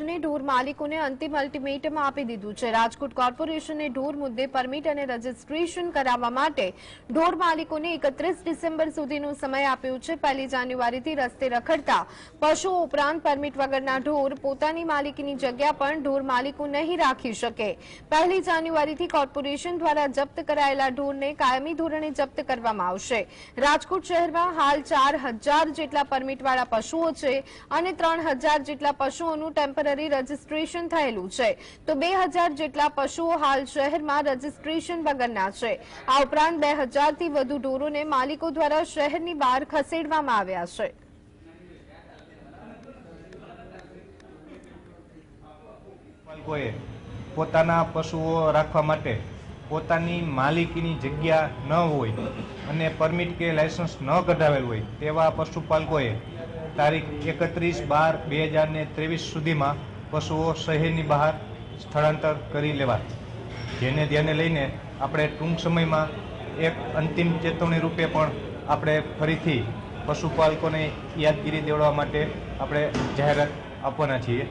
ને ઢોર માલિકોને અંતિમ અલ્ટિમેટમ આપી દીધું છે. રાજકોટ કોર્પોરેશને ઢોર મુદ્દે પરમિટ અને રજીસ્ટ્રેશન કરાવવા માટે ઢોર માલિકોને એકત્રીસ ડિસેમ્બર સુધીનો સમય આપ્યો છે. પહેલી જાન્યુઆરીથી રસ્તે રખડતા પશુઓ ઉપરાંત પરમિટ વગરના ઢોર પોતાની માલિકીની જગ્યા પણ ઢોર માલિકો નહીં રાખી શકે. પહેલી જાન્યુઆરીથી કોર્પોરેશન દ્વારા જપ્ત કરાયેલા ઢોરને કાયમી ધોરણે જપ્ત કરવામાં આવશે. રાજકોટ શહેરમાં હાલ ચાર હજાર જેટલા પરમિટવાળા પશુઓ છે અને ત્રણ હજાર જેટલા પશુઓનું ટેમ્પરરી રજીસ્ટ્રેશન થયેલું છે. તો બે જેટલા પશુઓ હાલ શહેરમાં રજીસ્ટ્રેશન વગરના છે. આ ઉપરાંત બે હજારથી વધુ ઢોરોને માલિકો દ્વારા શહેરની બહાર ખસેડવામાં આવ્યા છે. પોતાના પશુઓ રાખવા માટે પોતાની માલિકીની જગ્યા ન હોય અને પરમિટ કે લાયસન્સ ન કઢાવેલ હોય તેવા પશુપાલકોએ તારીખ એકત્રીસ બાર બે હજાર ને ત્રેવીસ સુધીમાં પશુઓ શહેરની બહાર સ્થળાંતર કરી લેવા જેને ધ્યાને લઈને આપણે ટૂંક સમયમાં એક અંતિમ ચેતવણી રૂપે પણ આપણે ફરીથી પશુપાલકોને યાદગીરી દેવડવા માટે આપણે જાહેરાત આપવાના છીએ.